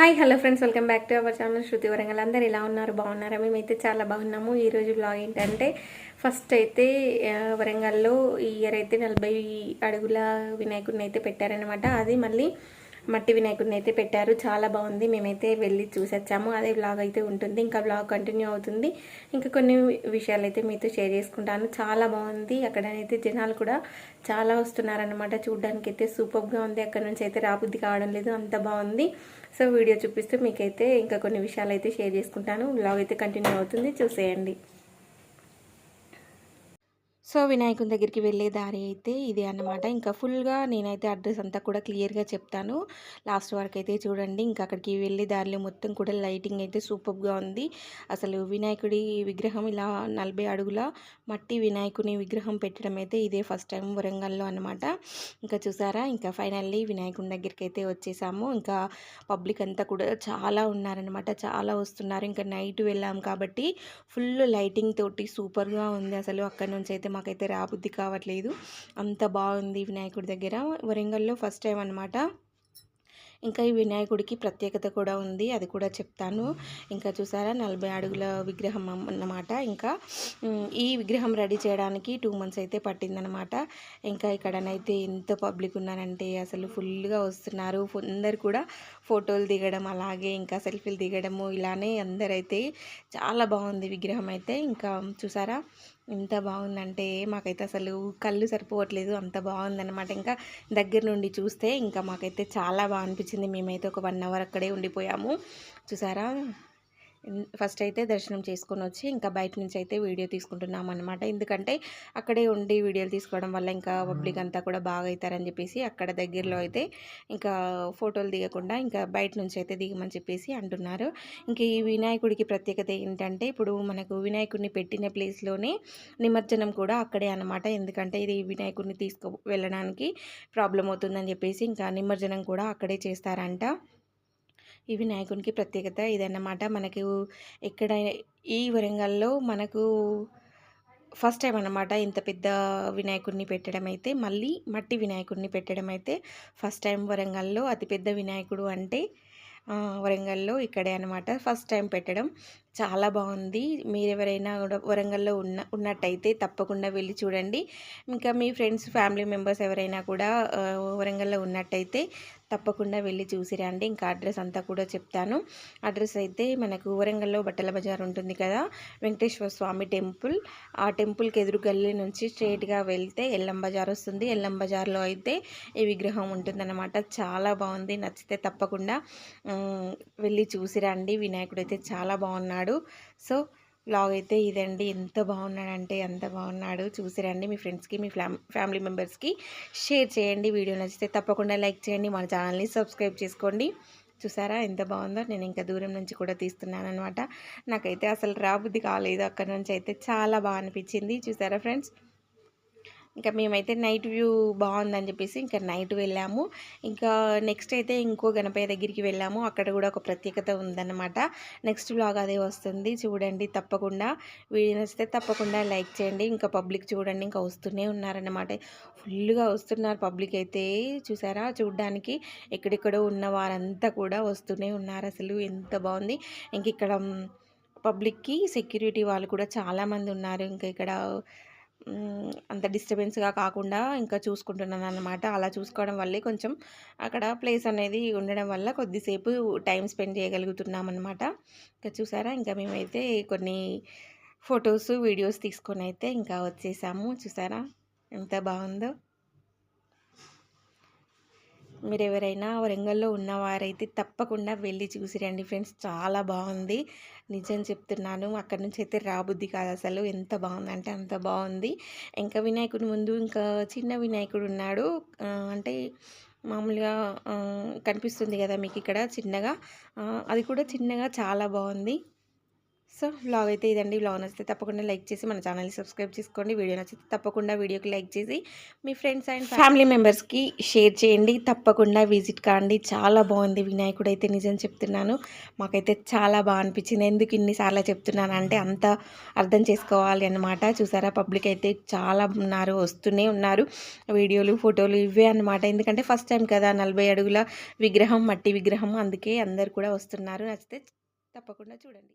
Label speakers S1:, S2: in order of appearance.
S1: Hi hello friends welcome back to our channel Shruti Warangal. అందరు ఎలా ఉన్నారు? బాగున్నారా? మేమైతే చాలా బాగున్నాము. ఈరోజు బ్లాగ్ ఏంటంటే ఫస్ట్ అయితే వరంగల్లో ఈ ఇయర్ అయితే నలభై అడుగుల వినాయకుడిని అయితే పెట్టారనమాట అది మళ్ళీ మట్టి వినాయకుడిని అయితే పెట్టారు. చాలా బాగుంది. మేమైతే వెళ్ళి చూసొచ్చాము. అదే బ్లాగ్ అయితే ఉంటుంది. ఇంకా బ్లాగ్ కంటిన్యూ అవుతుంది. ఇంకా కొన్ని విషయాలు అయితే మీతో షేర్ చేసుకుంటాను. చాలా బాగుంది. అక్కడనైతే జనాలు కూడా చాలా వస్తున్నారనమాట చూడడానికి అయితే సూపర్గా ఉంది. అక్కడ నుంచి అయితే రాబుద్ది కావడం లేదు. అంత బాగుంది. సో వీడియో చూపిస్తూ మీకైతే ఇంకా కొన్ని విషయాలు అయితే షేర్ చేసుకుంటాను. బ్లాగ్ అయితే కంటిన్యూ అవుతుంది. చూసేయండి. సో వినాయకుని దగ్గరికి వెళ్ళే దారి అయితే ఇదే అన్నమాట. ఇంకా ఫుల్గా నేనైతే అడ్రస్ అంతా కూడా క్లియర్గా చెప్తాను. లాస్ట్ వరకు అయితే చూడండి. ఇంకా అక్కడికి వెళ్ళే దారిలో మొత్తం కూడా లైటింగ్ అయితే సూపర్గా ఉంది. అసలు వినాయకుడి విగ్రహం ఇలా నలభై అడుగుల మట్టి వినాయకుని విగ్రహం పెట్టడం అయితే ఇదే ఫస్ట్ టైం వరంగల్లో అనమాట ఇంకా చూసారా? ఇంకా ఫైనల్లీ వినాయకుని దగ్గరికి అయితే వచ్చేసాము. ఇంకా పబ్లిక్ అంతా కూడా చాలా ఉన్నారనమాట చాలా వస్తున్నారు. ఇంకా నైట్ వెళ్ళాం కాబట్టి ఫుల్ లైటింగ్ తోటి సూపర్గా ఉంది. అసలు అక్కడ నుంచి అయితే మాకైతే రాబుద్ది కావట్లేదు. అంత బాగుంది వినాయకుడి దగ్గర. వరంగల్లో ఫస్ట్ టైం అనమాట ఇంకా ఈ వినాయకుడికి ప్రత్యేకత కూడా ఉంది అది కూడా చెప్తాను. ఇంకా చూసారా నలభై అడుగుల విగ్రహం అన్నమాట. ఇంకా ఈ విగ్రహం రెడీ చేయడానికి టూ మంత్స్ అయితే పట్టిందనమాట ఇంకా ఇక్కడనైతే ఎంత పబ్లిక్ ఉన్నారంటే అసలు ఫుల్గా వస్తున్నారు. అందరు కూడా ఫోటోలు దిగడం అలాగే ఇంకా సెల్ఫీలు దిగడము ఇలానే అందరైతే చాలా బాగుంది విగ్రహం అయితే. ఇంకా చూసారా ఎంత బాగుందంటే మాకైతే అసలు కళ్ళు సరిపోవట్లేదు. అంత బాగుందన్నమాట. ఇంకా దగ్గర నుండి చూస్తే ఇంకా మాకైతే చాలా బాగా అనిపించింది. మేమైతే ఒక వన్ అవర్ అక్కడే ఉండిపోయాము. చూసారా? ఫస్ట్ అయితే దర్శనం చేసుకొని వచ్చి ఇంకా బయట నుంచి అయితే వీడియో తీసుకుంటున్నాం అనమాట ఎందుకంటే అక్కడే ఉండి వీడియోలు తీసుకోవడం వల్ల ఇంకా పబ్లిక్ అంతా కూడా బాగా అవుతారని చెప్పేసి అక్కడ దగ్గరలో అయితే ఇంకా ఫోటోలు దిగకుండా ఇంకా బయట నుంచి అయితే దిగమని చెప్పేసి అంటున్నారు. ఇంకా ఈ వినాయకుడికి ప్రత్యేకత ఏంటంటే ఇప్పుడు మనకు వినాయకుడిని పెట్టిన ప్లేస్లోనే నిమజ్జనం కూడా అక్కడే అనమాట ఎందుకంటే ఇది వినాయకుడిని తీసుకు వెళ్ళడానికి ప్రాబ్లం అవుతుందని చెప్పేసి ఇంకా నిమజ్జనం కూడా అక్కడే చేస్తారంట. ఈ వినాయకునికి ప్రత్యేకత ఇదన్నమాట. మనకు ఎక్కడ ఈ వరంగల్లో మనకు ఫస్ట్ టైం అన్నమాట ఇంత పెద్ద వినాయకుడిని పెట్టడం అయితే. మళ్ళీ మట్టి వినాయకుడిని పెట్టడం అయితే ఫస్ట్ టైం వరంగల్లో అతిపెద్ద వినాయకుడు అంటే వరంగల్లో ఇక్కడే అనమాట ఫస్ట్ టైం పెట్టడం. చాలా బాగుంది. మీరు ఎవరైనా కూడా వరంగల్లో ఉన్న ఉన్నట్టయితే తప్పకుండా వెళ్ళి చూడండి. ఇంకా మీ ఫ్రెండ్స్ ఫ్యామిలీ మెంబర్స్ ఎవరైనా కూడా వరంగల్లో ఉన్నట్టయితే తప్పకుండా వెళ్ళి చూసిరండి ఇంకా అడ్రస్ అంతా కూడా చెప్తాను. అడ్రస్ అయితే మనకు వరంగల్లో బట్టల బజార్ ఉంటుంది కదా వెంకటేశ్వర స్వామి టెంపుల్. ఆ టెంపుల్కి ఎదురు గల్లీ నుంచి స్ట్రైట్గా వెళ్తే ఎల్లం బజార్ వస్తుంది. ఎల్లం బజార్లో అయితే ఈ విగ్రహం ఉంటుందన్నమాట. చాలా బాగుంది. నచ్చితే తప్పకుండా వెళ్ళి చూసిరండి వినాయకుడు అయితే చాలా బాగున్నాడు. సో బ్లాగ్ అయితే ఇదండి. ఎంత బాగున్నాడంటే ఎంత బాగున్నాడు. చూసిరండి మీ ఫ్రెండ్స్కి మీ ఫ్యామ్ ఫ్యామిలీ మెంబర్స్కి షేర్ చేయండి. వీడియో నచ్చితే తప్పకుండా లైక్ చేయండి. మన ఛానల్ని సబ్స్క్రైబ్ చేసుకోండి. చూసారా? ఎంత బాగుందో. నేను ఇంకా దూరం నుంచి కూడా తీస్తున్నాను అనమాట నాకైతే అసలు రాబుద్ది కాలేదు. అక్కడ నుంచి అయితే చాలా బాగా అనిపించింది. చూసారా ఫ్రెండ్స్ ఇంకా మేమైతే నైట్ వ్యూ బాగుందని చెప్పేసి ఇంకా నైట్ వెళ్ళాము. ఇంకా నెక్స్ట్ అయితే ఇంకో గణపయ్య దగ్గరికి వెళ్ళాము. అక్కడ కూడా ఒక ప్రత్యేకత ఉందన్నమాట. నెక్స్ట్ బ్లాగ్ అదే వస్తుంది. చూడండి తప్పకుండా. వీడియో నచ్చితే తప్పకుండా లైక్ చేయండి. ఇంకా పబ్లిక్ చూడండి. ఇంకా వస్తూనే ఉన్నారన్నమాట. ఫుల్గా వస్తున్నారు పబ్లిక్ అయితే. చూసారా? చూడడానికి ఎక్కడెక్కడో ఉన్న వారంతా కూడా వస్తూనే ఉన్నారు అసలు. ఎంత బాగుంది. ఇంక ఇక్కడ పబ్లిక్కి సెక్యూరిటీ వాళ్ళు కూడా చాలామంది ఉన్నారు. ఇంకా ఇక్కడ అంత డిస్టర్బెన్స్గా కాకుండా ఇంకా చూసుకుంటున్నాను అనమాట అలా చూసుకోవడం వల్లే కొంచెం అక్కడ ప్లేస్ అనేది ఉండడం వల్ల కొద్దిసేపు టైం స్పెండ్ చేయగలుగుతున్నాం అనమాట ఇంకా చూసారా? ఇంకా మేమైతే కొన్ని ఫొటోస్ వీడియోస్ తీసుకొని అయితే ఇంకా వచ్చేసాము. చూసారా? ఎంత బాగుందో. మీరు ఎవరైనా వరంగల్లో ఉన్నవారైతే తప్పకుండా వెళ్ళి చూసిరండి ఫ్రెండ్స్. చాలా బాగుంది. నిజం చెప్తున్నాను. అక్కడ నుంచి అయితే రాబుద్ది కాదు అసలు. ఎంత బాగుందంటే అంత బాగుంది. ఇంకా వినాయకుడి ముందు ఇంకా చిన్న వినాయకుడు ఉన్నాడు. అంటే మామూలుగా కనిపిస్తుంది కదా మీకు ఇక్కడ చిన్నగా. అది కూడా చిన్నగా చాలా బాగుంది. సో బ్లాగ్ అయితే ఇదండి. బ్లాగ్ నచ్చితే తప్పకుండా లైక్ చేసి మన ఛానల్ని సబ్స్క్రైబ్ చేసుకోండి. వీడియో నచ్చితే తప్పకుండా వీడియోకి లైక్ చేసి మీ ఫ్రెండ్స్ అండ్ ఫ్యామిలీ మెంబర్స్కి షేర్ చేయండి. తప్పకుండా విజిట్ కాండి. చాలా బాగుంది వినాయకుడు అయితే నిజం చెప్తున్నాను. మాకైతే చాలా బాగా అనిపించింది. ఎందుకు ఇన్నిసార్లు చెప్తున్నాను అంటే అంత అర్థం చేసుకోవాలి అన్నమాట. చూసారా? పబ్లిక్ అయితే చాలా ఉన్నారు వస్తూనే ఉన్నారు. వీడియోలు ఫోటోలు ఇవే అన్నమాట. ఎందుకంటే ఫస్ట్ టైం కదా నలభై అడుగుల విగ్రహం మట్టి విగ్రహం. అందుకే అందరు కూడా వస్తున్నారు. నచ్చితే తప్పకుండా చూడండి.